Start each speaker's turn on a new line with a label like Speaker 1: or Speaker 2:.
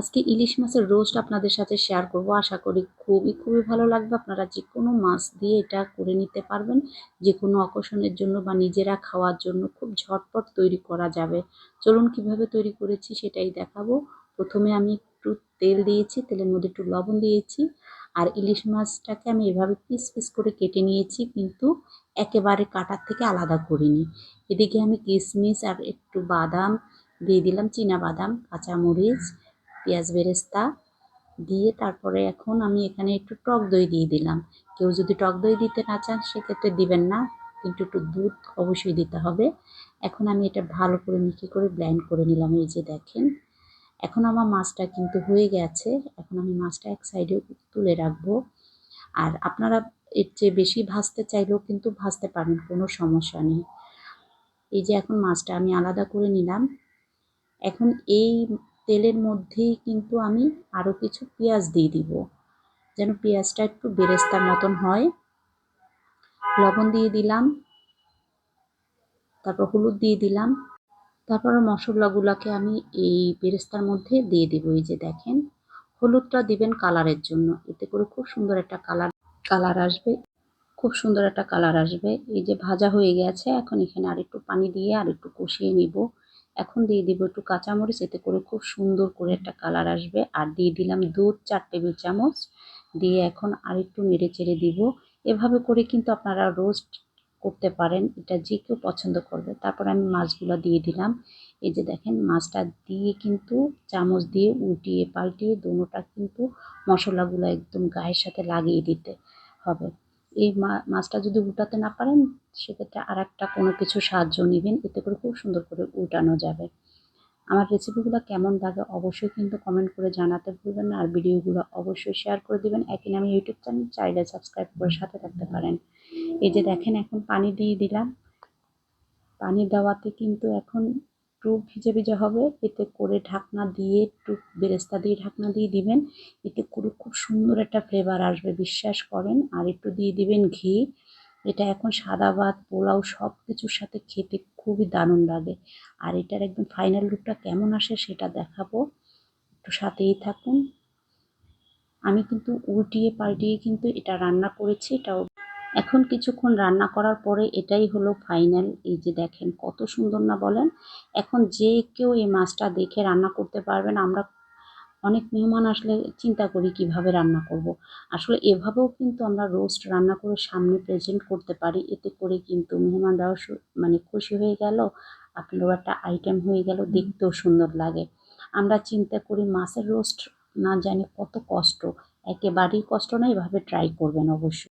Speaker 1: আজকে ইলিশ মাছের রোস্ট আপনাদের সাথে শেয়ার করব। আশা করি খুবই খুবই ভালো লাগবে। আপনারা যে কোনো মাছ দিয়ে এটা করে নিতে পারবেন। যে কোনো অকেশনের জন্য বা নিজেরা খাওয়ার জন্য খুব ঝটপট তৈরি করা যাবে। চলুন কীভাবে তৈরি করেছি সেটাই দেখাবো। প্রথমে আমি একটু তেল দিয়েছি, তেলের মধ্যে একটু লবণ দিয়েছি। আর ইলিশ মাছটাকে আমি এভাবে পিস পিস করে কেটে নিয়েছি, কিন্তু একেবারে কাটার থেকে আলাদা করিনি। এদিকে আমি কিশমিশ আর একটু বাদাম দিয়ে দিলাম, চীনা বাদাম, কাঁচামরিচ। পেঁয়াজ বেরেস্তা দিয়ে তারপরে এখন আমি এখানে একটু টক দই দিয়ে দিলাম। কেউ যদি টক দই দিতে না চান, সেক্ষেত্রে দিবেন না, কিন্তু একটু দুধ অবশ্যই দিতে হবে। এখন আমি এটা ভালো করে মিক্সি করে ব্ল্যান্ড করে নিলাম, এই যে দেখেন। এখন আমার মাছটা কিন্তু হয়ে গেছে। এখন আমি মাছটা এক সাইডে তুলে রাখব। আর আপনারা এর চেয়ে বেশি ভাজতে চাইলেও কিন্তু ভাজতে পারেন, কোনো সমস্যা নেই। এই যে এখন মাছটা আমি আলাদা করে নিলাম। এখন এই তেলের মধ্যেই কিন্তু আমি আরও কিছু পেঁয়াজ দিয়ে দিব। যেন পেঁয়াজটা একটু বেরেস্তার মতন হয়। লবণ দিয়ে দিলাম। তারপর হলুদ দিয়ে দিলাম। তারপর মশলাগুলোকে আমি এই বেরেস্তার মধ্যে দিয়ে দিব। এই যে দেখেন, হলুদটা দিবেন কালারের জন্য। এতে করে খুব সুন্দর একটা কালার কালার আসবে। খুব সুন্দর একটা কালার আসবে। এই যে ভাজা হয়ে গেছে, এখন এখানে আর একটু পানি দিয়ে আর একটু কষিয়ে নিব। এখন দিয়ে দিব একটু কাঁচামরিচ, এতে করে খুব সুন্দর করে একটা কালার আসবে। আর দিয়ে দিলাম দুধ, চার টেবিল চামচ। দিয়ে এখন আর একটু নেড়ে চেড়ে দিব। এভাবে করে কিন্তু আপনারা রোস্ট করতে পারেন, এটা যে কেউ পছন্দ করবে। তারপর আমি মাছগুলো দিয়ে দিলাম। এই যে দেখেন, মাছটা দিয়ে কিন্তু চামচ দিয়ে উল্টিয়ে পাল্টিয়ে, দোনোটা কিন্তু মশলাগুলো একদম গায়ের সাথে লাগিয়ে দিতে হবে। এই মাছটা যদি উল্টাতে না পারেন, সেক্ষেত্রে আর একটা কোনো কিছু সাহায্য নেবেন। এতে করে খুব সুন্দর করে উল্টানো যাবে। আমার রেসিপিগুলো কেমন লাগে অবশ্যই কিন্তু কমেন্ট করে জানাতে ভুলবেন না। আর ভিডিওগুলো অবশ্যই শেয়ার করে দেবেন। একই নামে ইউটিউব চ্যানেল চাইলে সাবস্ক্রাইব করে সাথে থাকতে পারেন। এই যে দেখেন, এখন পানি দিয়ে দিলাম। পানি দেওয়াতে কিন্তু এখন একটু ভিজে ভিজে হবে, এতে করে ঢাকনা দিয়ে একটু বেরেস্তা দিয়ে ঢাকনা দিয়ে দিবেন। এতে করে খুব সুন্দর একটা ফ্লেভার আসবে, বিশ্বাস করেন। আর একটু দিয়ে দিবেন ঘি। এটা এখন সাদা ভাত, পোলাও সব কিছুর সাথে খেতে খুবই দারুণ লাগে। আর এটার একদম ফাইনাল লুকটা কেমন আসে সেটা দেখাবো। একটু সাথেই থাকুন। আমি কিন্তু উল্টিয়ে পাল্টিয়ে কিন্তু এটা রান্না করেছি, এটাও এখন কিছুক্ষণ রান্না করার পরে এটাই হলো ফাইনাল এই যে দেখেন কত সুন্দর না বলেন? এখন যে কেউ এই মাছটা দেখে রান্না করতে পারবেন আমরা অনেক মেহমান আসলে চিন্তা করি কীভাবে রান্না করব। আসলে এভাবেও কিন্তু আমরা রোস্ট রান্না করে সামনে প্রেজেন্ট করতে পারি। এতে করে কিন্তু মেহমানরাও মানে খুশি হয়ে গেল আপনারও একটা আইটেম হয়ে গেল দেখতেও সুন্দর লাগে। আমরা চিন্তা করি মাছের রোস্ট না জানি কত কষ্ট একেবারেই কষ্ট না এভাবে ট্রাই করবেন অবশ্যই।